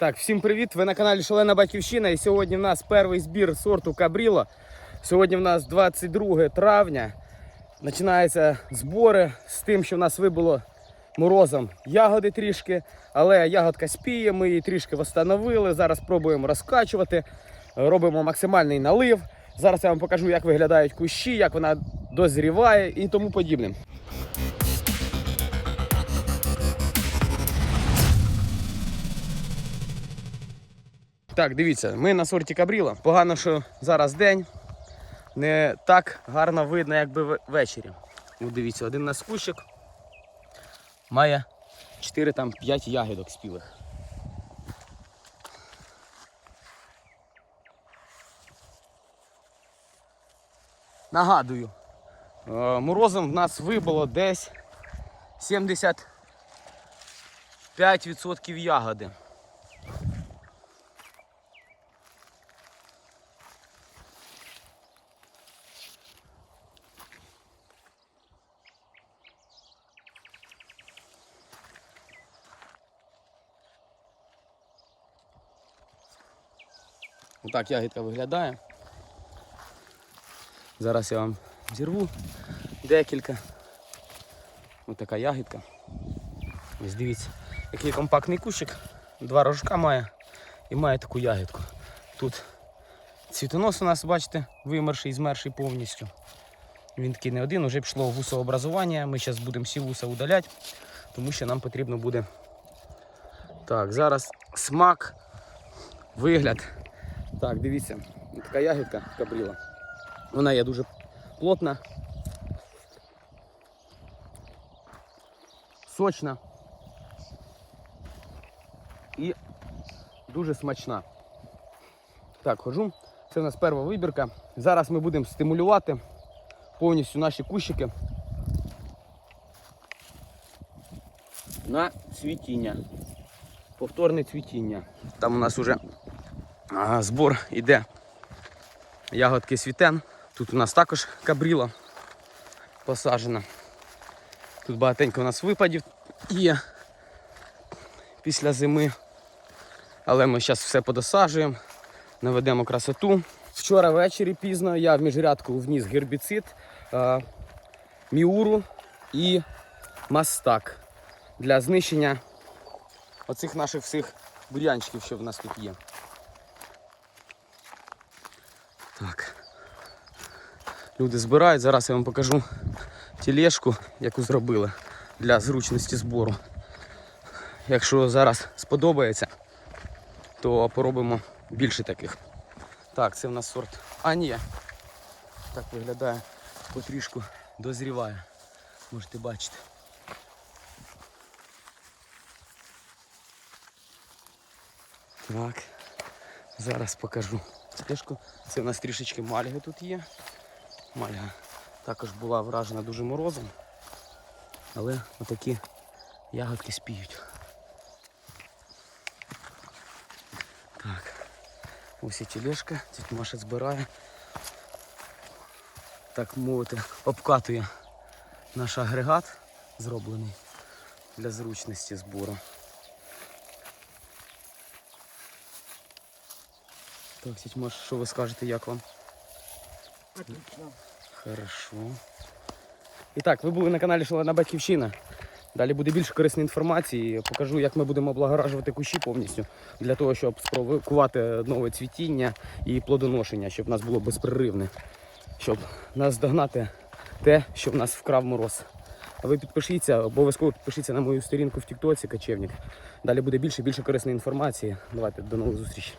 Так, всім привіт! Ви на каналі Шалена Батьківщина. І сьогодні в нас перший збір сорту Кабріла. Сьогодні в нас 22 травня. Починаються збори з тим, що в нас вибуло морозом ягоди трішки, але ягодка спіє, ми її трішки встановили. Зараз пробуємо розкачувати, робимо максимальний налив. Зараз я вам покажу, як виглядають кущі, як вона дозріває і тому подібне. Так, дивіться, ми на сорті Кабріла. Погано, що зараз день. Не так гарно видно, якби ввечері. От дивіться, один кущик має 4 там 5 ягідок спілих. Нагадую, е, морозом в нас вибило десь 75% ягоди. Отак ягідка виглядає. Зараз я вам зірву декілька. Ось така ягідка. Ось дивіться, який компактний кущик. Два рожка має і має таку ягідку. Тут цвітонос у нас, бачите, вимерший, змерший повністю. Він такий не один, вже пішло вусообразування. Ми зараз будемо всі вуса удаляти, тому що нам потрібно буде. Так, зараз смак, вигляд. Так, дивіться, така ягідка кабріла. Вона є дуже плотна, сочна і дуже смачна. Так, хожу. Це у нас перша вибірка. Зараз ми будемо стимулювати повністю наші кущики на цвітіння. Повторне цвітіння. Там у нас вже збор іде ягодки світен. Тут у нас також кабріла посаджена. Тут багатенько у нас випадів є після зими. Але ми зараз все подосаджуємо, наведемо красоту. Вчора ввечері пізно я в міжрядку вніс гербіцид, міуру і мастак для знищення оцих наших всіх бур'янчиків, що в нас тут є. Так. Люди збирають, зараз я вам покажу тележку, яку зробили для зручності збору. Якщо зараз сподобається, то поробимо більше таких. Так, це в нас сорт Анія. Так виглядає, потрішку дозріває. Можете бачити. Так, зараз покажу тележку. Це в нас трішечки мальги тут є. Мальга також була вражена дуже морозом, але отакі ягодки спіють. Так, ось і тележка, тіть Маша збирає. Так мовити, обкатує наш агрегат, зроблений для зручності збору. Так, тіть Маша, що ви скажете, як вам? Отлично. Хорошо. І так, ви були на каналі Шалена Батьківщина. Далі буде більше корисної інформації. Покажу, як ми будемо облагоражувати кущі повністю для того, щоб спровокувати нове цвітіння і плодоношення, щоб в нас було безперервне, щоб нас догнати те, що в нас вкрав мороз. А ви підпишіться, обов'язково підпишіться на мою сторінку в Тіктоці Качевник. Далі буде більше і більше корисної інформації. Давайте до нових зустрічей.